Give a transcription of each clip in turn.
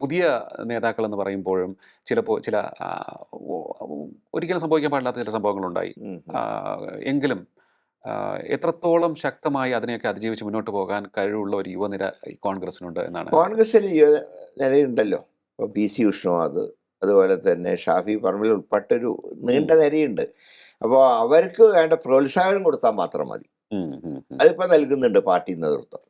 പുതിയ നേതാക്കൾ എന്ന് പറയുമ്പോഴും ചിലപ്പോൾ ചില ഒരിക്കലും സംഭവിക്കാൻ പാടില്ലാത്ത ചില സംഭവങ്ങളുണ്ടായി. എങ്കിലും എത്രത്തോളം ശക്തമായി അതിനെയൊക്കെ അതിജീവിച്ച് മുന്നോട്ട് പോകാൻ കഴിവുള്ള ഒരു യുവനിര കോൺഗ്രസിനുണ്ട് എന്നാണ്? കോൺഗ്രസിന് യുവ നിരയുണ്ടല്ലോ. ഇപ്പോൾ പി സി വിഷ്ണുനാഥ് അതുപോലെ തന്നെ ഷാഫി പറമ്പിൽ ഉൾപ്പെട്ടൊരു നീണ്ട നിരയുണ്ട്. അപ്പോൾ അവർക്ക് വേണ്ട പ്രോത്സാഹനം കൊടുത്താൽ മാത്രം മതി. അതിപ്പോൾ നൽകുന്നുണ്ട് പാർട്ടി നേതൃത്വം.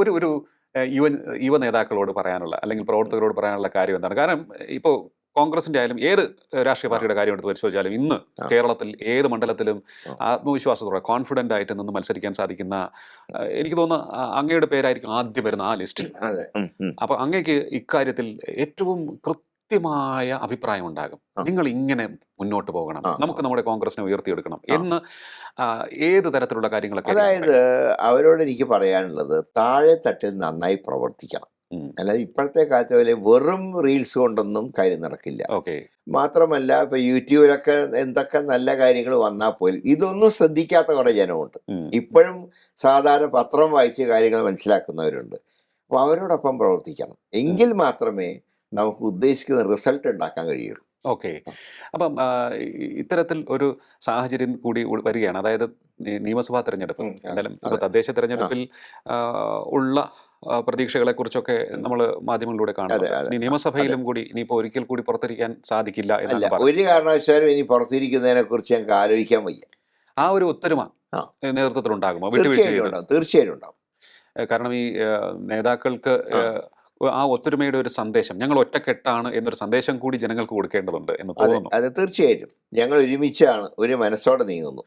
ഒരു ഒരു യുവ യുവ നേതാക്കളോട് പറയാനുള്ള അല്ലെങ്കിൽ പ്രവർത്തകരോട് പറയാനുള്ള കാര്യം എന്താണ്? കാരണം ഇപ്പോൾ കോൺഗ്രസിന്റെ ആയാലും ഏത് രാഷ്ട്രീയ പാർട്ടിയുടെ കാര്യം എടുത്ത് പരിശോധിച്ചാലും ഇന്ന് കേരളത്തിൽ ഏത് മണ്ഡലത്തിലും ആത്മവിശ്വാസത്തോടെ കോൺഫിഡന്റ് ആയിട്ട് നിന്ന് മത്സരിക്കാൻ സാധിക്കുന്ന എനിക്ക് തോന്നുന്നു അങ്ങയുടെ പേരായിരിക്കും ആദ്യം വരുന്ന ആ ലിസ്റ്റിൽ. അപ്പൊ അങ്ങേക്ക് ഇക്കാര്യത്തിൽ ഏറ്റവും കൃത്യമായ അഭിപ്രായം ഉണ്ടാകും നിങ്ങൾ ഇങ്ങനെ മുന്നോട്ട് പോകണം. നമുക്ക് നമ്മുടെ കോൺഗ്രസിനെ ഉയർത്തിയെടുക്കണം. എന്ന് ഏത് തരത്തിലുള്ള കാര്യങ്ങളൊക്കെ അതായത് അവരോട് എനിക്ക് പറയാനുള്ളത് താഴെ തട്ടിൽ നന്നായി പ്രവർത്തിക്കണം. അല്ലാതെ ഇപ്പോഴത്തെ കാലത്തെ പോലെ വെറും റീൽസ് കൊണ്ടൊന്നും കാര്യം നടക്കില്ല. ഓക്കെ. മാത്രമല്ല ഇപ്പൊ യൂട്യൂബിലൊക്കെ എന്തൊക്കെ നല്ല കാര്യങ്ങൾ വന്നാൽ പോലും ഇതൊന്നും ശ്രദ്ധിക്കാത്ത കുറെ ജനമുണ്ട്. ഇപ്പോഴും സാധാരണ പത്രം വായിച്ച് കാര്യങ്ങൾ മനസ്സിലാക്കുന്നവരുണ്ട്. അപ്പോൾ അവരോടൊപ്പം പ്രവർത്തിക്കണം. എങ്കിൽ മാത്രമേ നമുക്ക് ഉദ്ദേശിക്കുന്ന റിസൾട്ട് ഉണ്ടാക്കാൻ കഴിയുള്ളൂ. ഓക്കെ. അപ്പം ഇത്തരത്തിൽ ഒരു സാഹചര്യം കൂടി വരികയാണ്. അതായത് നിയമസഭാ തെരഞ്ഞെടുപ്പ് എന്തായാലും ഇപ്പോൾ തദ്ദേശ തെരഞ്ഞെടുപ്പിൽ ഉള്ള പ്രതീക്ഷകളെ കുറിച്ചൊക്കെ നമ്മൾ മാധ്യമങ്ങളിലൂടെ കാണാം ഇനി നിയമസഭയിലും കൂടി ഇനിയിപ്പോൾ ഒരിക്കൽ കൂടി പുറത്തിരിക്കാൻ സാധിക്കില്ല എന്നാണ് ഒരു കാരണവശാലും ഇനി പുറത്തിരിക്കുന്നതിനെ കുറിച്ച് ഞങ്ങൾക്ക് ആലോചിക്കാൻ വയ്യ. ആ ഒരു ഒത്തൊരുമ നേതൃത്വത്തിൽ ഉണ്ടാകുമോ തീർച്ചയായിട്ടും ഉണ്ടാവും ഉണ്ടാവും കാരണം ഈ നേതാക്കൾക്ക് ആ ഒത്തൊരുമയുടെ ഒരു സന്ദേശം ഞങ്ങൾ ഒറ്റക്കെട്ടാണ് എന്നൊരു സന്ദേശം കൂടി ജനങ്ങൾക്ക് കൊടുക്കേണ്ടതുണ്ട് എന്ന് തോന്നുന്നു. അത് തീർച്ചയായിട്ടും. ഞങ്ങൾ ഒരുമിച്ചാണ് ഒരു മനസ്സോടെ നീങ്ങുന്നു.